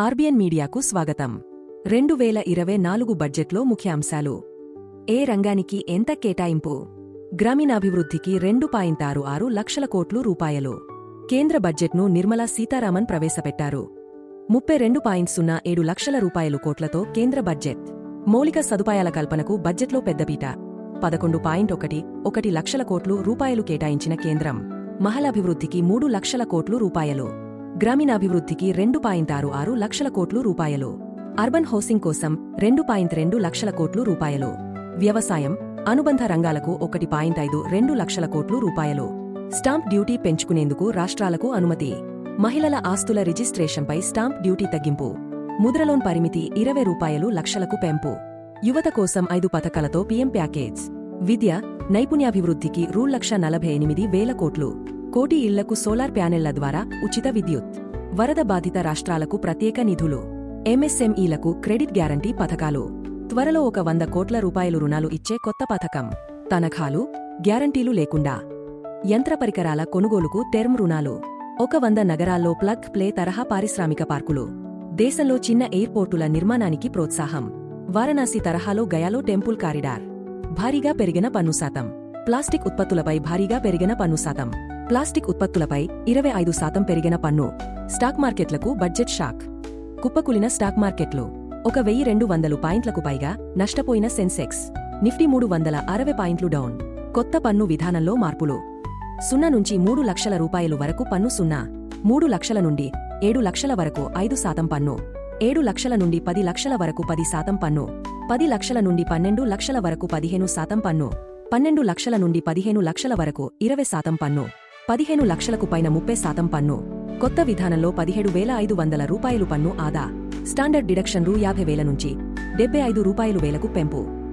RBN మీడియాకు స్వాగతం. రెండు వేల ఇరవై నాలుగు బడ్జెట్లో ముఖ్యాంశాలు ఏ రంగానికి ఎంత కేటాయింపు? గ్రామీణాభివృద్ధికి రెండు పాయింట్ ఆరు ఆరు లక్షల కోట్లు రూపాయలు. కేంద్ర బడ్జెట్ను నిర్మలా సీతారామన్ ప్రవేశపెట్టారు. ముప్పై రెండు పాయింట్ సున్నా ఏడు లక్షల రూపాయలు కోట్లతో కేంద్ర బడ్జెట్. మౌలిక సదుపాయాల కల్పనకు బడ్జెట్లో పెద్దపీట. పదకొండు పాయింట్ ఒకటి ఒకటి లక్షల కోట్లు రూపాయలు కేటాయించిన కేంద్రం. మహిళాభివృద్ధికి మూడు లక్షల కోట్లు రూపాయలు. గ్రామీణాభివృద్ధికి రెండు పాయింట్ ఆరు ఆరు లక్షల కోట్లు రూపాయలు. అర్బన్ హౌసింగ్ కోసం రెండు పాయింట్ రెండు లక్షల కోట్లు రూపాయలు. వ్యవసాయం అనుబంధ రంగాలకు ఒకటి పాయింట్ ఐదు రెండు లక్షల కోట్లు రూపాయలు. స్టాంప్ డ్యూటీ పెంచుకునేందుకు రాష్ట్రాలకు అనుమతి. మహిళల ఆస్తుల రిజిస్ట్రేషన్పై స్టాంప్ డ్యూటీ తగ్గింపు. ముద్రలోన్ పరిమితి ఇరవై రూపాయలు లక్షలకు పెంపు. యువత కోసం ఐదు పథకాలతో పీఎం ప్యాకేజ్. విద్య నైపుణ్యాభివృద్ధికి రూ లక్ష నలభై ఎనిమిది వేల కోట్లు. కోటి ఇళ్ళకు సోలార్ ప్యానెళ్ళ ద్వారా ఉచిత విద్యుత్. వరద బాధిత రాష్ట్రాలకు ప్రత్యేక నిధులు. ఎంఎస్ఎంఈలకు క్రెడిట్ గ్యారంటీ పథకాలు. త్వరలో ఒక వంద కోట్ల రూపాయలు రుణాలు ఇచ్చే కొత్త పథకం. తనఖాలు గ్యారంటీలు లేకుండా. యంత్ర పరికరాల కొనుగోలుకు టెర్మ్ రుణాలు. ఒక వంద నగరాల్లో ప్లగ్ ప్లే తరహా పారిశ్రామిక పార్కులు. దేశంలో చిన్న ఎయిర్పోర్టుల నిర్మాణానికి ప్రోత్సాహం. వారణాసి తరహాలో గయాలో టెంపుల్ కారిడార్. భారీగా పెరిగిన పన్ను శాతం. ప్లాస్టిక్ ఉత్పత్తులపై భారీగా పెరిగిన పన్ను శాతం. ప్లాస్టిక్ ఉత్పత్తులపై ఇరవై ఐదు శాతం పెరిగిన పన్ను స్టాక్ మార్కెట్లకు బడ్జెట్ షాక్. కుప్పకులిన స్టాక్ మార్కెట్లు. ఒక వెయ్యి రెండు వందలు పాయింట్లకు పైగా నష్టపోయిన సెన్సెక్స్. నిఫ్టీ మూడు వందల అరవై పాయింట్లు డౌన్. కొత్త పన్ను విధానంలో మార్పులు. సున్నా నుంచి మూడు లక్షల రూపాయలు వరకు పన్ను సున్నా మూడు లక్షల నుండి ఏడు లక్షల వరకు ఐదు శాతం పన్ను ఏడు లక్షల నుండి పది లక్షల వరకు పది శాతం పన్ను పది లక్షల నుండి పన్నెండు లక్షల వరకు పదిహేను శాతం పన్ను పన్నెండు లక్షల నుండి పదిహేను లక్షల వరకు ఇరవై శాతం పన్ను. పదిహేను లక్షలకు పైన ముప్పై శాతం పన్ను. కొత్త విధానంలో పదిహేడు వేల ఐదు వందల రూపాయలు పన్ను ఆదా. స్టాండర్డ్ డిడక్షన్ రూ యాభై వేల నుంచి డెబ్బై ఐదు రూపాయలు వేలకు పెంపు.